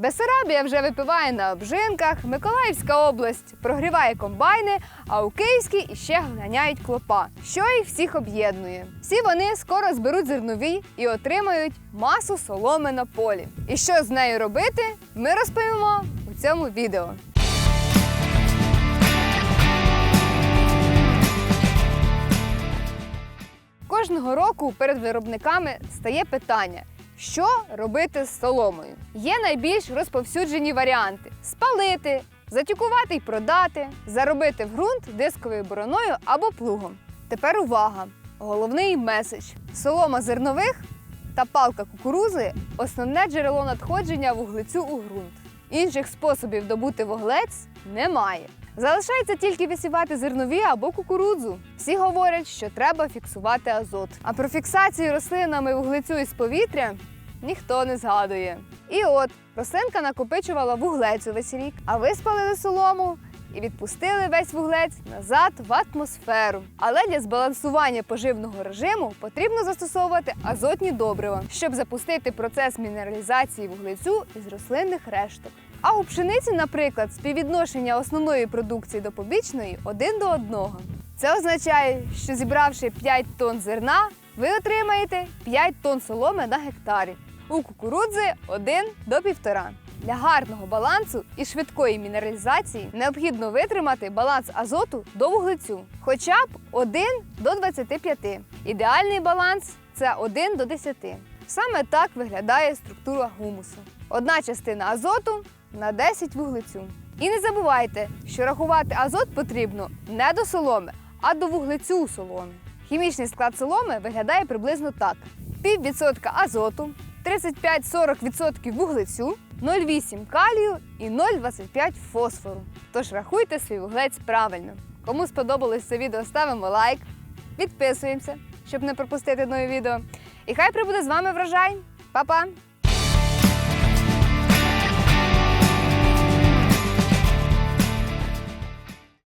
Бесарабія вже випиває на обжинках, Миколаївська область прогріває комбайни, а у Київській іще ганяють клопа, що їх всіх об'єднує. Всі вони скоро зберуть зернові і отримають масу соломи на полі. І що з нею робити, ми розповімо у цьому відео. Кожного року перед виробниками стає питання, що робити з соломою. Є найбільш розповсюджені варіанти: спалити, затюкувати й продати, заробити в ґрунт дисковою бороною або плугом. Тепер увага! Головний меседж: солома зернових та палка кукурузи основне джерело надходження вуглецю у ґрунт. Інших способів добути вуглець немає. Залишається тільки висівати зернові або кукурудзу. Всі говорять, що треба фіксувати азот. А про фіксацію рослинами вуглецю із повітря ніхто не згадує. І от рослинка накопичувала вуглець увесь рік, а ви спалили солому і відпустили весь вуглець назад в атмосферу. Але для збалансування поживного режиму потрібно застосовувати азотні добрива, щоб запустити процес мінералізації вуглецю із рослинних решток. А у пшениці, наприклад, співвідношення основної продукції до побічної один до одного. Це означає, що зібравши 5 тонн зерна, ви отримаєте 5 тонн соломи на гектарі. У кукурудзи 1 до 1,5. Для гарного балансу і швидкої мінералізації необхідно витримати баланс азоту до вуглецю, хоча б 1 до 25. Ідеальний баланс це 1 до 10. Саме так виглядає структура гумусу. Одна частина азоту на 10 вуглецю. І не забувайте, що рахувати азот потрібно не до соломи, а до вуглецю у соломі. Хімічний склад соломи виглядає приблизно так: піввідсотка азоту, 35-40% вуглецю, 0,8 калію і 0,25 фосфору. Тож рахуйте свій вуглець правильно. Кому сподобалось це відео, ставимо лайк, підписуємося, щоб не пропустити нові відео. І хай прибуде з вами врожай. Па-па!